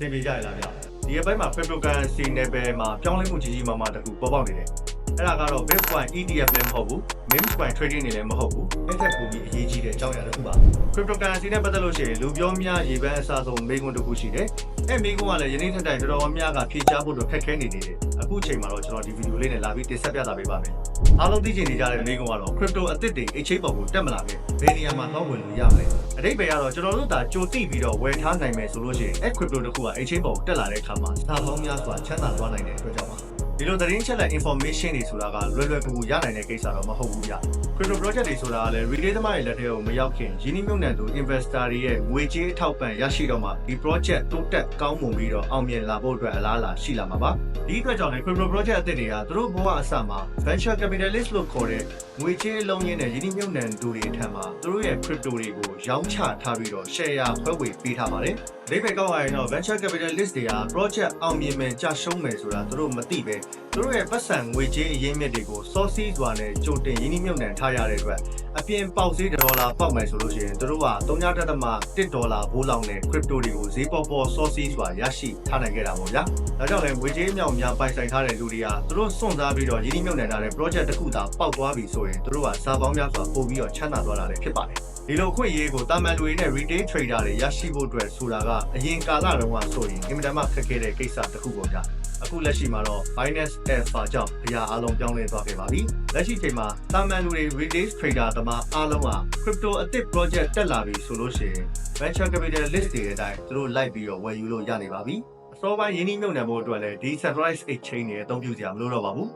ဆင်ပြေကြရလားဗျဒီအပိုင်းမှာ cryptocurrency နယ်ပယ်မှာပြောင်းလဲမှုကြီးကြီးမားမားတစ်ခုပေါ်ပေါက်နေတယ်အဲ့ဒါကတော့ Bitcoin ETF လည်းမဟုတ်ဘူး meme coin trading တွေလည်းမဟုတ်ဘူးအဲ့ထက်ပိုပြီးအရေးကြီးတဲ့အကြောင်းအရာတစ်ခုပါ cryptocurrency နဲ့ပတ်သက်လို့ရှိရင်လူပြောများရေပန်းအစားဆုံးမိကွန်းတစ်ခုရှိတယ် အဲ့မိကွန်းကလည်းယနေ့ထက်တိုင်တော်တော်များများကဖြေချဖို့တော့ခက်ခဲနေနေတယ်အခုအချိန်မှာတော့ကျွန်တော်ဒီဗီဒီယိုလေးနဲ့လာပြီးတင်ဆက်ပြတာပေးပါမယ်အားလုံးသိချင်နေကြတဲ့မိကွန်းကတော့ crypto အသစ်တွေ exchange ပေါ်ကိုတက်မလာခဲ့ဘယ်နေရာမှာတော့ဝင်လို့ရမလဲအတိတ်ပဲကတော့ကျွန်တော်တို့ဒါကြိုသိပြီးတော့ဝယ်ထားနိုင်မယ်ဆိုလို့ရှိရင်အဲ့ crypto တစ်ခုက exchange ပေါ်ကိုတက်လာတဲ့အခါမှာစာပေါင်းများစွာချမ်းသာသွားနိုင်တဲ့အတွက်ကြောင့်ပါဒီလိုသတင်းချက်လက် information တွေဆိုတာကလွယ်လွယ်ကူကူရနိုင်တဲ့ကိစ္စတော့မဟုတ်ဘူးဗျ crypto project တွေဆိုတာကလည်း retail သမားတွေလက်ထဲကိုမရောက်ခင်ရင်းနှီးမြှုပ်နှံသူ investor တွေရဲ့ငွေကြေးအထောက်ပံ့ရရှိတော့မှဒီ project တိုးတက်ကောင်းမွန်ပြီးတော့အောင်မြင်လာဖို့အတွက်အလားအလာရှိလာမှာပါဒီအတွက်ကြောင့်လည်း crypto project အသစ်တွေကသူတို့ဘဝအစမှာ venture capitalist လို့ခေါ်တဲ့ငွေကြေးအလုံးရင်းနဲ့ရင်းနှီးမြှုပ်နှံသူတွေအထက်မှာသူတို့ရဲ့ crypto တွေကိုရောင်းချထားပြီးတော့ share ခွဲဝေပေးထားပါတယ်ဒိဗေကောက်ရရင်တော့ venture capitalist တွေက project အောင်မြင်မယ်ကြာရှုံးမယ်ဆိုတာသူတို့မသိပဲသူတို့ရဲ့ပတ်စံငွေကြေးအရင်းမြစ်တွေကို source စွာနဲ့ကြိုတင်ရင်းနှီးမြှုပ်နှံထားရတဲ့အတွက်အပြင်ပေါက်ဈေးဒေါ်လာပေါက်မယ်ဆိုလို့ရှိရင်သူတို့က3.1ဒေါ်လာဘိုးလောင်တဲ့ crypto တွေကိုဈေးပေါ်ပေါ် source စွာရရှိထားနိုင်ခဲ့တာပေါ့ဗျာဒါကြောင့်လည်းငွေကြေးအမြောက်အများပိုင်ဆိုင်ထားတဲ့လူတွေကသူတို့စွန့်စားပြီးတော့ရင်းနှီးမြှုပ်နှံထားတဲ့ project တစ်ခုသာပေါက်သွားပြီဆိုရင်သူတို့ကစာပေါင်းများစွာပို့ပြီးတော့ချမ်းသာသွားတာလည်းဖြစ်ပါတယ်ဒီလိုအခွင့်အရေးကိုတာမန်လူတွေနဲ့ retail trader တွေရရှိဖို့အတွက်ဆိုတာကအရင်ကာလတုန်းကဆိုရင်အင်မတန်မှခက်ခဲတဲ့ကိစ္စတစ်ခုပေါ့ဗျာ အခုလက်ရှိမှာတော့ Binance Alpha ကြောင့်အရာအလုံးပြောင်းလဲသွားခဲ့ပါပြီလက်ရှိချိန်မှာတာမန်လူတွေ retail trader တမအားလုံးက crypto အသစ် project တက်လာပြီဆိုလို့ရှိရင် venture capitalist တွေအတိုင်းသူတို့လိုက်ပြီးတော့ဝယ်ယူလို့ရနေပါပြီအစောပိုင်းရင်းနှီးမြှုပ်နှံဖို့အတွက်လည်း decentralized exchange တွေအသုံးပြုစရာမလိုတော့ပါဘူး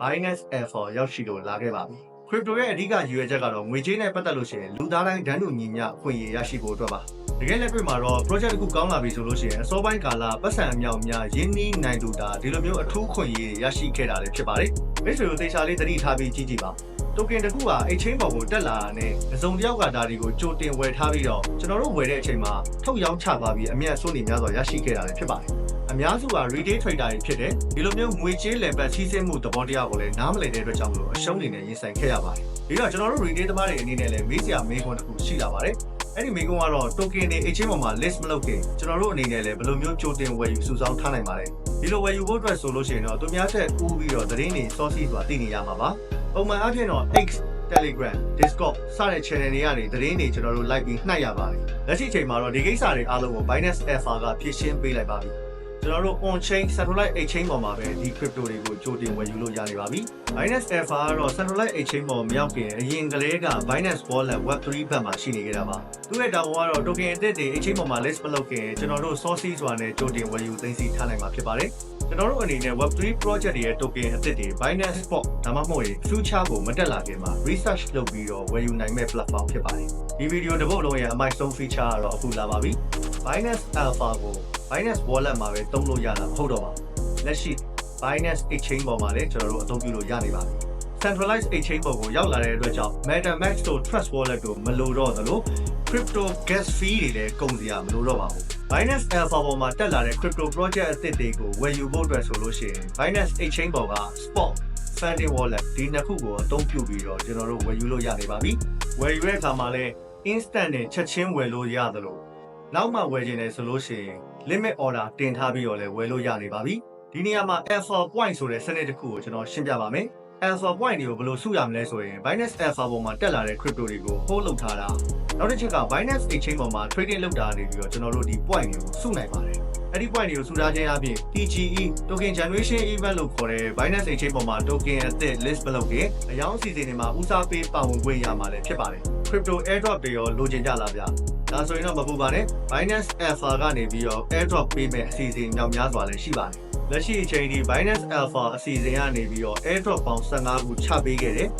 Binance Alpha ရောက်ရှိလို့လာခဲ့ပါပြီ crypto ရဲ့အဓိကရည်ရွယ်ချက်ကတော့ငွေကြေးနဲ့ပတ်သက်လို့ရှိရင်လူသားတိုင်းဒန်းတူညီမျှအခွင့်အရေးရရှိဖို့အတွက်ပါ တကယ်လက်တွေ့မှာတော့ project တစ်ခုကောင်းလာပြီဆိုလို့ရှိရင်အစောပိုင်းကာလပတ်စံအမြောက်အများရင်းနှီးနိုင်သူတာဒီလိုမျိုးအထူးခွင့်ရေးရရှိခဲ့တာလည်းဖြစ်ပါတယ်မိတ်ဆွေတို့သေချာလေးသတိထားပြီးကြည့်ကြည့်ပါ token တစ်ခုက exchange ပေါ်ကိုတက်လာတာနဲ့အစုံတစ်ယောက်ကဒါတွေကိုကြိုတင်ဝယ်ထားပြီးတော့ကျွန်တော်တို့ဝယ်တဲ့အချိန်မှာထုတ်ရောင်းချသွားပြီးအမြတ်စိုးနေများစွာရရှိခဲ့တာလည်းဖြစ်ပါတယ်အများစုက retail trader တွေဖြစ်တယ်ဒီလိုမျိုးငွေကြေးလည်ပတ်စီးဆင်းမှုသဘောတရားကိုလည်းနားမလည်တဲ့အတွက်ကြောင့်မလို့အရှုံးတွေနဲ့ရင်ဆိုင်ခဲ့ရပါတယ်ဒီတော့ကျွန်တော်တို့ retail သမားတွေအနေနဲ့လည်းမေးစရာမေးခွန်းတစ်ခုရှိလာပါတယ် အဲ့ဒီမိကုန်းကတော့ token တွေ exchange ပေါ်မှာ list မလုပ်ခင်ကျွန်တော်တို့အနေနဲ့လည်းဘယ်လိုမျိုးကြိုတင်ဝယ်ယူစုဆောင်းထားနိုင်ပါလဲဒီလိုဝယ်ယူဖို့အတွက်ဆိုလို့ရှိရင်တော့သူများထက်ဦးပြီးတော့သတင်းတွေ source ဆိုတာသိနေရမှာပါပုံမှန်အားဖြင့်တော့ X Telegram Discord စတဲ့ channel တွေကနေသတင်းတွေကျွန်တော်တို့ like ပြီးနှိုက်ရပါတယ်လက်ရှိအချိန်မှာတော့ဒီကိစ္စတွေအားလုံးကို Binance Alpha ကဖြည့်ရှင်းပေးလိုက်ပါပြီ ကျွန်တော်တို့ on chain satellite exchange ပေါ်မှာပဲဒီ crypto တွေကိုကြိုတင်ဝယ်ယူလို့ရနေပါပြီ Binance Alpha ကတော့ satellite exchange ပေါ်မရောက်ခင်အရင်ကတည်းက Binance Wallet Web3 ဘက်မှာရှိနေကြတာပါသူ့ရဲ့တာဝန်ကတော့ token အသစ်တွေ exchange ပေါ်မှာ list မလုပ်ခင်ကျွန်တော်တို့ source ဆိုတာနဲ့ကြိုတင်ဝယ်ယူသိမ်းဆည်းထားနိုင်မှာဖြစ်ပါတယ်ကျွန်တော်တို့အနေနဲ့ Web3 project တွေရဲ့ token အသစ်တွေ Binance Spot ဒါမှမဟုတ်ရင် future ကိုမတက်လာခင်မှာ research လုပ်ပြီးတော့ဝယ်ယူနိုင်မဲ့ platform ဖြစ်ပါတယ်ဒီဗီဒီယိုတစ်ပုဒ်လုံးရဲ့အမိုက်ဆုံး feature ကတော့အခုလာပါပြီ Binance Alpha ကို Binance Wallet မှာပဲသုံးလို့ရတာမဟုတ်တော့ပါဘူးလက်ရှိ Binance Exchange ပေါ်မှာလည်းကျွန်တော်တို့အသုံးပြုလို့ရနေပါပြီ centralized exchange ပေါ်ကိုရောက်လာတဲ့အတွက်ကြောင့် MetaMask တို့ Trust Wallet တို့မလိုတော့သလို crypto gas fee တွေလည်းကုန်စရာမလိုတော့ပါဘူး Binance Alpha ပေါ်မှာတက်လာတဲ့ crypto project အသစ်တွေကိုဝယ်ယူဖို့အတွက်ဆိုလို့ရှိရင် Binance Exchange ပေါ်က Spot Funding Wallet ဒီနှစ်ခုကိုအသုံးပြုပြီးတော့ကျွန်တော်တို့ဝယ်ယူလို့ရနေပါပြီဝယ်ယူတဲ့အခါမှာလည်း instant နဲ့ချက်ချင်းဝယ်လို့ရသလို နောက်မှဝယ်ခြင်းလည်းဆိုလို့ရှိရင် limit order တင်ထားပြီးတော့လည်းဝယ်လို့ရနေပါပြီဒီနေရာမှာ Alpha Point ဆိုတဲ့စနစ်တစ်ခုကိုကျွန်တော်ရှင်းပြပါမယ် Alpha Point တွေကိုဘယ်လိုစုရမလဲဆိုရင် Binance Alpha ပေါ်မှာတက်လာတဲ့ crypto တွေကို hold လုပ်ထားတာနောက်တစ်ချက်က Binance Exchange ပေါ်မှာ trading လုပ်တာနေပြီးတော့ကျွန်တော်တို့ဒီ point တွေကိုစုနိုင်ပါတယ်အဲ့ဒီ point တွေကိုစုထားခြင်းအပြင် TGE token generation event လို့ခေါ်တဲ့ Binance Exchange ပေါ်မှာ token အသစ် list မလုပ်ခင်အယောင်းစီစဉ်တွေမှာဦးစားပေးပါဝင်ခွင့်ရမှာလည်းဖြစ်ပါတယ် crypto airdrop တွေရောလိုချင်ကြလားဗျာ ဒါဆိုရင်တော့မပူပါနဲ့ Binance Alpha ကနေပြီးတော့ airdrop ပေးမဲ့အစီအစဉ်ညောင်များစွာလည်းရှိပါတယ်လက်ရှိအချိန်ဒီ Binance Alpha အစီအစဉ်ကနေပြီးတော့ airdrop ပေါင်း15ခုချပေးခဲ့တယ်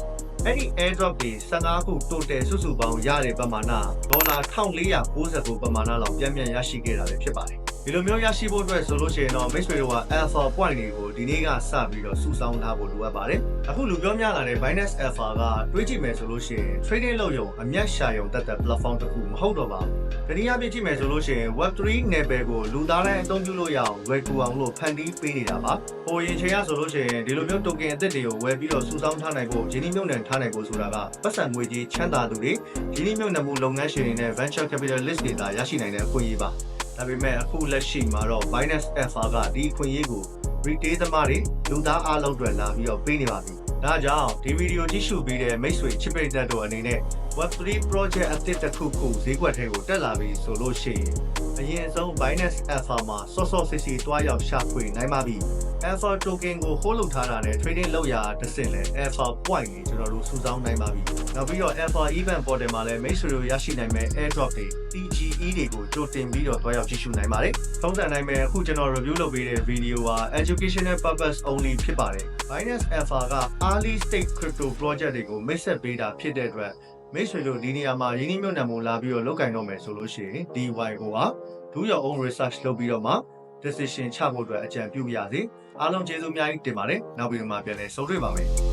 အဲ့ဒီ airdrop တွေ15ခု total စုစုပေါင်းရတဲ့ပမာဏဒေါ်လာ1499ပမာဏလောက်ပြန်ပြန်ရရှိခဲ့တာလည်းဖြစ်ပါတယ် ဒီလိုမျိုးရရှိဖို့အတွက်ဆိုလို့ရှိရင်တော့မိတ်ဆွေတို့က alpha point တွေကိုဒီနေ့ကစပြီးတော့စုဆောင်းထားဖို့လိုအပ်ပါတယ်အခုလူပြောများလာတဲ့ Binance Alpha ကတွေးကြည့်မယ်ဆိုလို့ရှိရင် trading လုပ်ရုံအမျက်ရှာရုံတက်တဲ့ platform တစ်ခုမဟုတ်တော့ပါဘူးတနည်းအားဖြင့်ကြည့်မယ်ဆိုလို့ရှိရင် Web3 level ကိုလူသားတိုင်းအသုံးပြုလို့ရအောင်လွယ်ကူအောင်လို့ဖန်တီးပေးနေတာပါဟိုရင်ချိန်ရဆိုလို့ရှိရင်ဒီလိုမျိုး token အသစ်တွေကိုဝယ်ပြီးတော့စုဆောင်းထားနိုင်ဖို့ရင်းနှီးမြှုပ်နှံထားနိုင်ဖို့ဆိုတာကပတ်စံငွေကြီးချမ်းသာသူတွေရင်းနှီးမြှုပ်နှံမှုလုပ်ငန်းရှင်တွေနဲ့ venture capitalist တွေသာရရှိနိုင်တဲ့အခွင့်အရေးပါ ဒါဒါပေမဲ့အခုလက်ရှိမှာတော့ Binance Alpha ကဒီအခွင့်အရေးကို retail သမားတွေလူသားအားလုံးအတွက်လာပြီးတော့ပေးနေပါပြီ။ဒါကြောင့်ဒီဗီဒီယိုကြည့်ရှုပြီးတဲ့မိတ်ဆွေချစ်ပိတ်သက်တို့အနေနဲ့ Web3 project အသစ်တစ်ခုခုဈေးကွက်ထဲကိုတက်လာပြီဆိုလို့ရှိရင်အရင်ဆုံး Binance Alpha မှာစောစောစစ်စစ်တွားရောက်ရှာဖွေနိုင်ပါပြီ။ Alpha token ကို hold လုပ်ထားတာနဲ့ trading လုပ်ရတစ်စင်လဲ Alpha point ကိုကျွန်တော်တို့စုဆောင်းနိုင်ပါပြီ။နောက်ပြီးတော့ Alpha event portal မှာလည်းမိတ်ဆွေတို့ရရှိနိုင်မဲ့ airdrop တွေ TGE တွေကိုကြိုတင်ပြီးတော့တွားရောက်ကြည့်ရှုနိုင်ပါတယ်။ထုံးစံတိုင်းပဲအခုကျွန်တော် review လုပ်ပေးတဲ့ video ဟာ educational purpose only ဖြစ်ပါတယ်။ Binance Alpha က early stage crypto project တွေကိုမိတ်ဆက်ပေးတာဖြစ်တဲ့အတွက် မိတ်ဆွေတို့ဒီနေရာမှာရင်းနှီးမြှုပ်နှံမှုလာပြီးတော့လုပ်ကင်တော့မယ်ဆိုလို့ရှိရင် DY ကိုက do your own research လုပ်ပြီးတော့မှ decision ချဖို့အတွက်အကြံပြုပါရစေအားလုံးကျေးဇူးအများကြီးတင်ပါတယ်နောက်ပြီးတော့မှပြန်လည်ဆုံတွေ့ပါမယ်